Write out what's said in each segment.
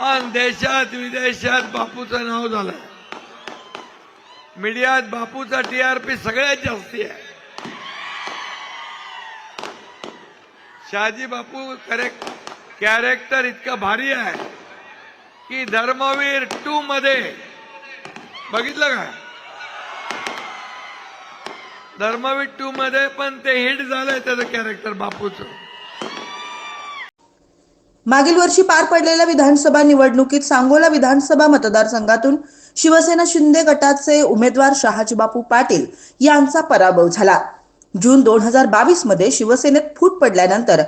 आणि देशात विदेशात बापूचं नाव झालं मीडियात बापूचा टीआरपी सगळ्यात जास्ती आहे. शहाजी बापू करेक्ट कॅरेक्टर इतकं भारी आहे की धर्मवीर टू मध्ये बघितलं का? धर्मवीर टू मध्ये पण ते हिट झालंय त्याचं कॅरेक्टर बापूचं. मागील वर्षी पार पडलेल्या विधानसभा निवडणुकीत सांगोला विधानसभा मतदारसंघातून शिवसेना शिंदे गटाचे उमेदवार शहाजीबापू पाटील यांचा पराभव झाला. जून दोन हजार बावीसमध्ये शिवसेनेत फूट पडल्यानंतर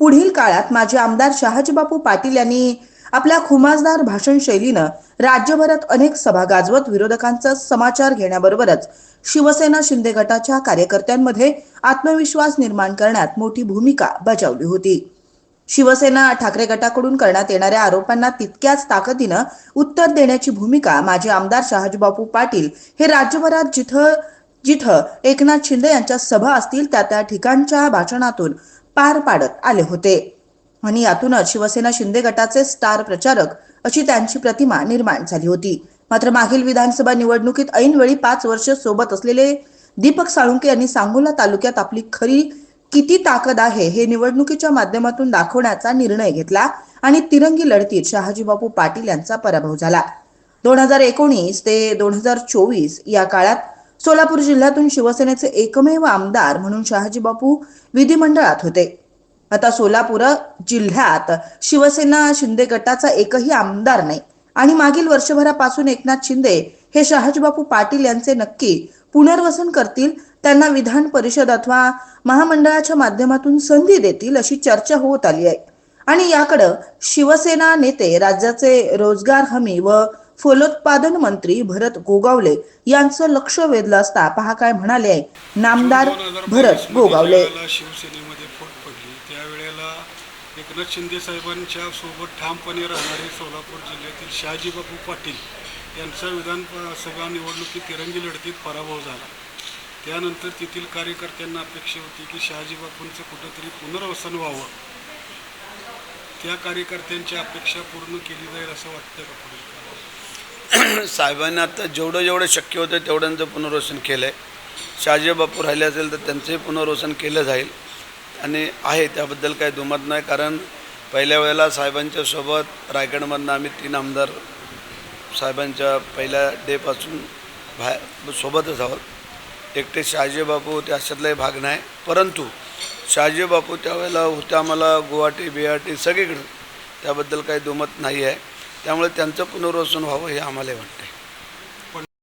पुढील काळात माजी आमदार शहाजीबापू पाटील यांनी आपल्या खुमासदार भाषण शैलीनं राज्यभरात अनेक सभा गाजवत विरोधकांचा समाचार घेण्याबरोबरच शिवसेना शिंदे गटाच्या कार्यकर्त्यांमध्ये आत्मविश्वास निर्माण करण्यात मोठी भूमिका बजावली होती. शिवसेना ठाकरे गटाकडून करण्यात येणाऱ्या आरोपांना तितक्याच ताकदीनं उत्तर देण्याची भूमिका माजी आमदार शहाजीबापू पाटील हे राज्यभरात जिथं जिथं एकनाथ शिंदे यांच्या सभा असतील त्या त्या ठिकाणच्या भाषणातून पार पाडत आले होते. आणि यातूनच शिवसेना शिंदे गटाचे स्टार प्रचारक अशी त्यांची प्रतिमा निर्माण झाली होती. मात्र मागील विधानसभा निवडणुकीत ऐनवेळी पाच वर्ष सोबत असलेले दीपक साळुंके यांनी सांगोला तालुक्यात आपली खरी किती ताकद आहे हे निवडणुकीच्या माध्यमातून दाखवण्याचा निर्णय घेतला आणि तिरंगी लढतीत शहाजीबापू पाटील यांचा पराभव झाला. दोन हजार एकोणीस ते दोन हजार चोवीस या काळात सोलापूर जिल्ह्यातून शिवसेनेचे एकमेव आमदार म्हणून शहाजीबापू विधिमंडळात होते. आता सोलापूर जिल्ह्यात शिवसेना शिंदे गटाचा एकही आमदार नाही आणि मागील वर्षभरापासून एकनाथ शिंदे हे शहाजीबापू पाटील यांचे नक्की पुनर्वसन करतील त्यांना विधान परिषद अथवा महामंडळाच्या माध्यमातून संधी देतील अशी चर्चा होत आली आहे. आणि याकडं शिवसेना नेते राज्याचे रोजगार हमी व फलोत्पादन मंत्री भरत गोगावले यांचं लक्ष वेधलं असता पहा काय म्हणाले आहे. नामदार भरत गोगावले. शिवसेनेमध्ये फूट पडली. त्यावेळेला एकनाथ शिंदे साहेबांच्या सोबत ठामपणे राहणारे सोलापूर जिल्ह्यातील शहाजीबाबू पाटील यांचा विधानसभा निवडणुकीत तिरंगी लढतीत पराभव झाला. त्यानंतर तेथील कार्यकर्त्यांना अपेक्षा होती की शहाजीबापूंचं कुठंतरी पुनर्वसन व्हावं. त्या कार्यकर्त्यांची अपेक्षा पूर्ण केली जाईल असं वाटतं का साहेबांनी आता जेवढं जेवढं शक्य होतं तेवढ्यांचं पुनर्वसन केलं आहे शहाजी बापू राहिले असेल तर त्यांचंही पुनर्वसन केलं जाईल. आणि आहे त्याबद्दल काही दुमत नाही कारण पहिल्या वेळेला साहेबांच्या सोबत रायगडमधनं आम्ही तीन आमदार साहेबांच्या पहिल्या डेपासून बाहेर सोबतच आहोत. एकटे शहाजी बापू होते अशातलाही भाग नाही. परंतु शहाजी बापू त्यावेळेला होत्या आम्हाला गुवाहाटी बिहाटी सगळीकडे. त्याबद्दल काही दुमत नाही आहे त्यामुळे त्यांचं पुनर्वसन व्हावं हे आम्हाला वाटतं